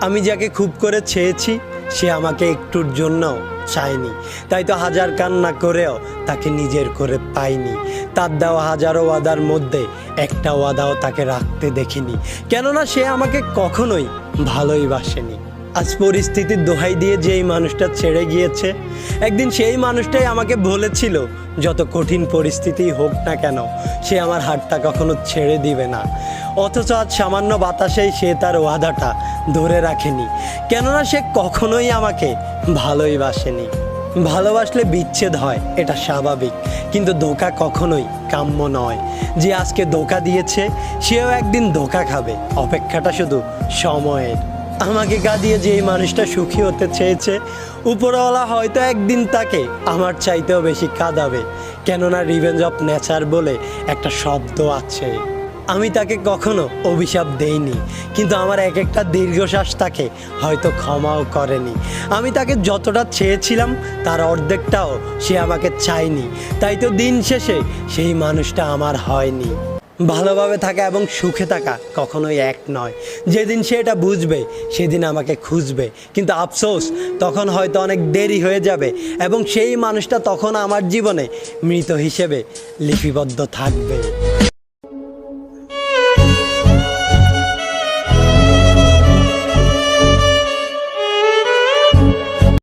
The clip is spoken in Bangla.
আমি যাকে খুব করে ছেয়েছি, সে আমাকে একটুর জন্য চায়নি। তাই তো হাজার কান্না করেও তাকে নিজের করে পাইনি। তার দেওয়া হাজারো ওয়াদার মধ্যে একটা ওয়াদাও তাকে রাখতে দেখিনি। কেননা সে আমাকে কখনোই ভালোই বাসেনি। আজ পরিস্থিতির দোহাই দিয়ে যেই মানুষটা ছেড়ে গিয়েছে, একদিন সেই মানুষটাই আমাকে বলেছিল, যত কঠিন পরিস্থিতি হোক না কেন, সে আমার হাতটা কখনো ছেড়ে দিবে না। অথচ আজ সামান্য বাতাসেই সে তার ওয়াদাটা ধরে রাখেনি। কেননা সে কখনোই আমাকে ভালোই বাসেনি। ভালোবাসলে বিচ্ছেদ হয়, এটা স্বাভাবিক। কিন্তু ধোকা কখনোই কাম্য নয়। যে আজকে ধোকা দিয়েছে, সেও একদিন ধোকা খাবে। অপেক্ষাটা শুধু সময়ের। আমাকে কাঁদিয়ে যে এই মানুষটা সুখী হতে চেয়েছে, উপরওয়ালা হয়তো একদিন তাকে আমার চাইতেও বেশি কাঁদাবে, কেননা রিভেঞ্জ অফ নেচার বলে একটা শব্দ আছে। আমি তাকে কখনো অভিশাপ দেইনি, কিন্তু আমার এক একটা দীর্ঘশ্বাস তাকে হয়তো ক্ষমাও করেনি। আমি তাকে যতটা চেয়েছিলাম, তার অর্ধেকটাও সে আমাকে চায়নি। তাই তো দিন শেষে সেই মানুষটা আমার হয়নি। ভালোভাবে থাকা এবং সুখে থাকা কখনোই এক নয়। যেদিন সে এটা বুঝবে, সেদিন আমাকে খুঁজবে। কিন্তু আফসোস, তখন হয়তো অনেক দেরি হয়ে যাবে এবং সেই মানুষটা তখন আমার জীবনে মৃত হিসেবে লিপিবদ্ধ থাকবে।